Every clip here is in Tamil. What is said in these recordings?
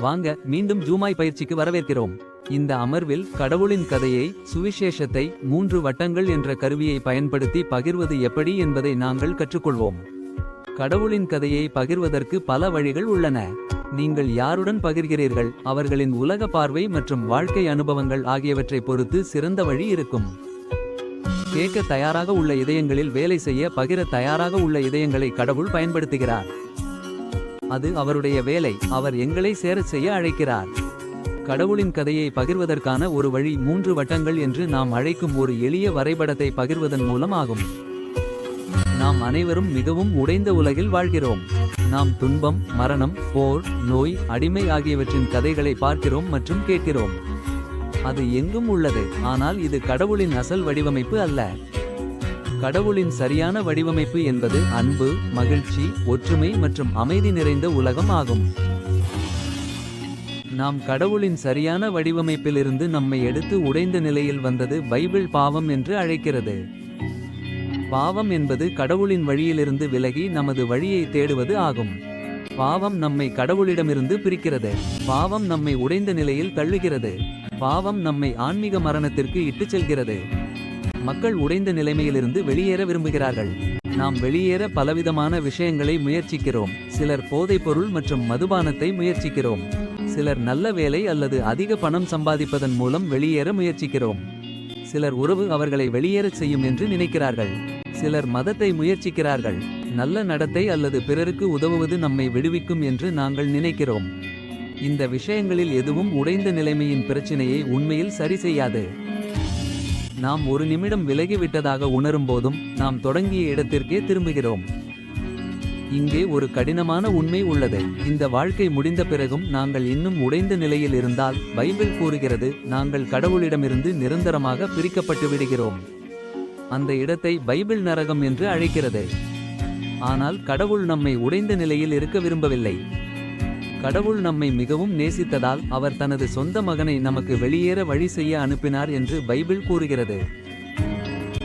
வாங்க மீண்டும் ஜூமாய் பயிற்சிக்கு வரவேற்கிறோம். இந்த அமர்வில் கடவுளின் கதையை சுவிசேஷத்தை மூன்று வட்டங்கள் என்ற கருவியை பயன்படுத்தி பகிர்வது எப்படி என்பதை நாங்கள் கற்றுக்கொள்வோம். கடவுளின் கதையை பகிர்வதற்கு பல வழிகள் உள்ளன. நீங்கள் யாருடன் பகிர்கிறீர்கள்? அவர்களின் உலக பார்வை மற்றும் வாழ்க்கை அனுபவங்கள் ஆகியவற்றை பொறுத்து சிறந்த வழி இருக்கும். கேட்க தயாராக உள்ள இதயங்களில் வேலை செய்ய பகிர தயாராக உள்ள இதயங்களை கடவுள் பயன்படுத்துகிறார். அது அவருடைய வேலை. அவர் எங்களை சேரச் செய்ய அழைக்கிறார். கடவுளின் கதையை பகிர்வதற்கான ஒரு வழி மூன்று வட்டங்கள் என்று நாம் அழைக்கும் ஒரு எளிய வரைபடத்தை பகிர்வதன் மூலம் ஆகும். நாம் அனைவரும் மிகவும் உடைந்த உலகில் வாழ்கிறோம். நாம் துன்பம் மரணம் போர் நோய் அடிமை ஆகியவற்றின் கதைகளை பார்க்கிறோம் மற்றும் கேட்கிறோம். அது எங்கும் உள்ளது ஆனால் இது கடவுளின் அசல் வடிவமைப்பு அல்ல. கடவுளின் சரியான வடிவமைப்பு என்பது அன்பு மகிழ்ச்சி ஒற்றுமை மற்றும் அமைதி நிறைந்த உலகம் ஆகும். நாம் கடவுளின் சரியான வடிவமைப்பிலிருந்து நம்மை எடுத்து உடைந்த நிலையில் வந்தது பைபிள் பாவம் என்று அழைக்கிறது. பாவம் என்பது கடவுளின் வழியிலிருந்து விலகி நமது வழியை தேடுவது ஆகும். பாவம் நம்மை கடவுளிடமிருந்து பிரிக்கிறது. பாவம் நம்மை உடைந்த நிலையில் தள்ளுகிறது. பாவம் நம்மை ஆன்மீக மரணத்திற்கு இட்டுச் செல்கிறது. மக்கள் உடைந்த நிலைமையிலிருந்து வெளியேற விரும்புகிறார்கள். நாம் வெளியேற பலவிதமான விஷயங்களை முயற்சிக்கிறோம். சிலர் போதைப்பொருள் மற்றும் மதுபானத்தை முயற்சிக்கிறோம். சிலர் நல்ல வேலை அல்லது அதிக பணம் சம்பாதிப்பதன் மூலம் வெளியேற முயற்சிக்கிறோம். சிலர் உறவு அவர்களை வெளியேறச் செய்யும் என்று நினைக்கிறார்கள். சிலர் மதத்தை முயற்சிக்கிறார்கள். நல்ல நடத்தை அல்லது பிறருக்கு உதவுவது நம்மை விடுவிக்கும் என்று நாங்கள் நினைக்கிறோம். இந்த விஷயங்களில் எதுவும் உடைந்த நிலைமையின் பிரச்சினையை உண்மையில் சரி செய்யாது. நாம் ஒரு நிமிடம் விலகிவிட்டதாக உணரும்போதும் நாம் தொடங்கிய இடத்திற்கே திரும்புகிறோம். இங்கே ஒரு கடினமான உண்மை உள்ளது. இந்த வாழ்க்கை முடிந்த பிறகும் நாங்கள் இன்னும் உடைந்த நிலையில் இருந்தால் பைபிள் கூறுகிறது நாங்கள் கடவுளிடமிருந்து நிரந்தரமாக பிரிக்கப்பட்டு விடுகிறோம். அந்த இடத்தை பைபிள் நரகம் என்று அழைக்கிறது. ஆனால் கடவுள் நம்மை உடைந்த நிலையில் இருக்க விரும்பவில்லை. கடவுள் நம்மை மிகவும் நேசித்ததால் அவர் தனது சொந்த மகனை நமக்கு வெளியேற வழி செய்ய அனுப்பினார் என்று பைபிள் கூறுகிறது.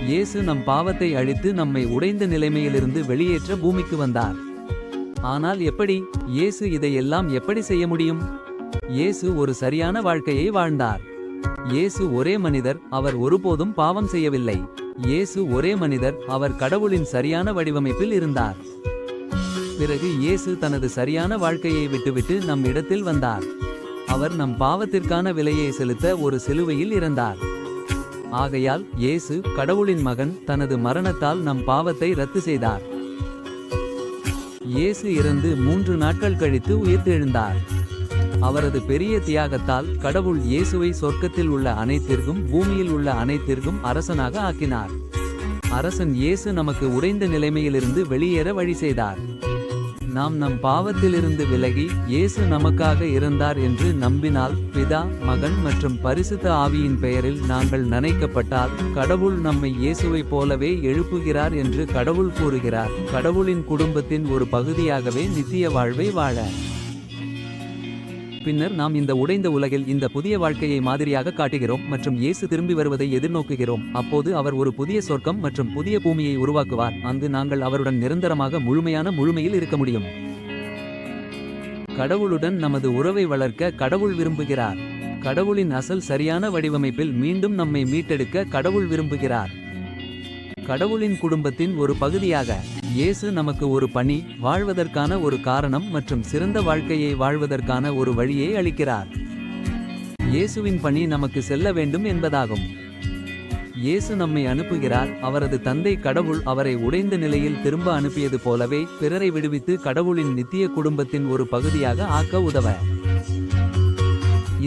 இயேசு நம் பாவத்தை அழித்து நம்மை உடைந்த நிலைமையிலிருந்து வெளியேற்ற பூமிக்கு வந்தார். ஆனால் எப்படி? இயேசு இதையெல்லாம் எப்படி செய்ய முடியும்? இயேசு ஒரு சரியான வாழ்க்கையை வாழ்ந்தார். இயேசு ஒரே மனிதர் அவர் ஒருபோதும் பாவம் செய்யவில்லை. இயேசு ஒரே மனிதர் அவர் கடவுளின் சரியான வடிவமைப்பில் இருந்தார். பிறகு இயேசு தனது சரியான வாழ்க்கையை விட்டுவிட்டு நம் இடத்தில் வந்தார். அவர் நம் பாவத்திற்கான விலையை செலுத்த ஒரு சிலுவையில் இறந்தார் ஆகையால் இயேசு கடவுளின் மகன் தனது மரணத்தால் நம் பாவத்தை ரத்து செய்தார். இயேசு இறந்து மூன்று நாட்கள் கழித்து உயிர்த்தெழுந்தார். அவரது பெரிய தியாகத்தால் கடவுள் இயேசுவை சொர்க்கத்தில் உள்ள அனைத்திற்கும் பூமியில் உள்ள அனைத்திற்கும் அரசனாக ஆக்கினார். அரசன் இயேசு நமக்கு உடைந்த நிலைமையிலிருந்து வெளியேற வழி செய்தார். நாம் நம் பாவத்திலிருந்து விலகி இயேசு நமக்காக இருந்தார் என்று நம்பினால் பிதா மகன் மற்றும் பரிசுத்த ஆவியின் பெயரில் நாங்கள் நினைக்கப்பட்டால் கடவுள் நம்மை இயேசுவைப் போலவே எழுப்புகிறார் என்று கடவுள் கூறுகிறார். கடவுளின் குடும்பத்தின் ஒரு பகுதியாகவே நித்திய வாழ்வை வாழ. பின்னர் நாம் இந்த உடைந்த உலகில் இந்த புதிய வாழ்க்கையை மாதிரியாக காட்டுகிறோம் மற்றும் இயேசு திரும்பி வருவதை எதிர்நோக்குகிறோம். அப்போது அவர் ஒரு புதிய சொர்க்கம் மற்றும் புதிய பூமியை உருவாக்குவார். அங்கு நாங்கள் அவருடன் நிரந்தரமாக முழுமையான முழுமையில் இருக்க முடியும். கடவுளுடன் நமது உறவை வளர்க்க கடவுள் விரும்புகிறார். கடவுளின் அசல் சரியான வடிவமைப்பில் மீண்டும் நம்மை மீட்டெடுக்க கடவுள் விரும்புகிறார். கடவுளின் குடும்பத்தின் ஒரு பகுதியாக இயேசு நமக்கு ஒரு பணி வாழ்வதற்கான ஒரு காரணம் மற்றும் சிறந்த வாழ்க்கையை வாழ்வதற்கான ஒரு வழியை அளிக்கிறார். இயேசுவின் பணி நமக்கு செல்ல வேண்டும் என்பதாகும். இயேசு நம்மை அனுப்புகிறார் அவரது தந்தை கடவுள் அவரை உடைந்த நிலையில் திரும்ப அனுப்பியது போலவே பிறரை விடுவித்து கடவுளின் நித்திய குடும்பத்தின் ஒரு பகுதியாக ஆக்க உதவ.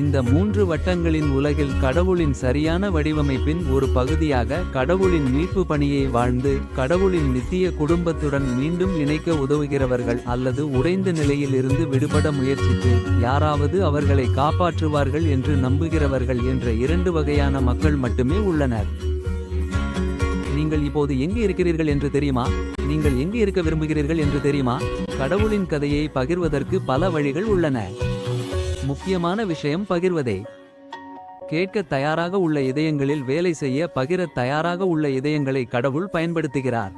இந்த மூன்று வட்டங்களின் உலகில் கடவுளின் சரியான வடிவமைப்பின் ஒரு பகுதியாக கடவுளின் மீட்பு பணியை வாழ்ந்து கடவுளின் நித்திய குடும்பத்துடன் மீண்டும் இணைக்க உதவுகிறவர்கள் அல்லது உடைந்த நிலையில் இருந்து விடுபட முயற்சித்து யாராவது அவர்களை காப்பாற்றுவார்கள் என்று நம்புகிறவர்கள் என்ற இரண்டு வகையான மக்கள் மட்டுமே உள்ளனர். நீங்கள் இப்போது எங்கு இருக்கிறீர்கள் என்று தெரியுமா? நீங்கள் எங்கு இருக்க விரும்புகிறீர்கள் என்று தெரியுமா? கடவுளின் கதையை பகிர்வதற்கு பல வழிகள் உள்ளன. முக்கியமான விஷயம் பகிர்வதே. கேட்க தயாராக உள்ள இதயங்களில் வேலை செய்ய பகிர தயாராக உள்ள இதயங்களை கடவுள் பயன்படுத்துகிறார்.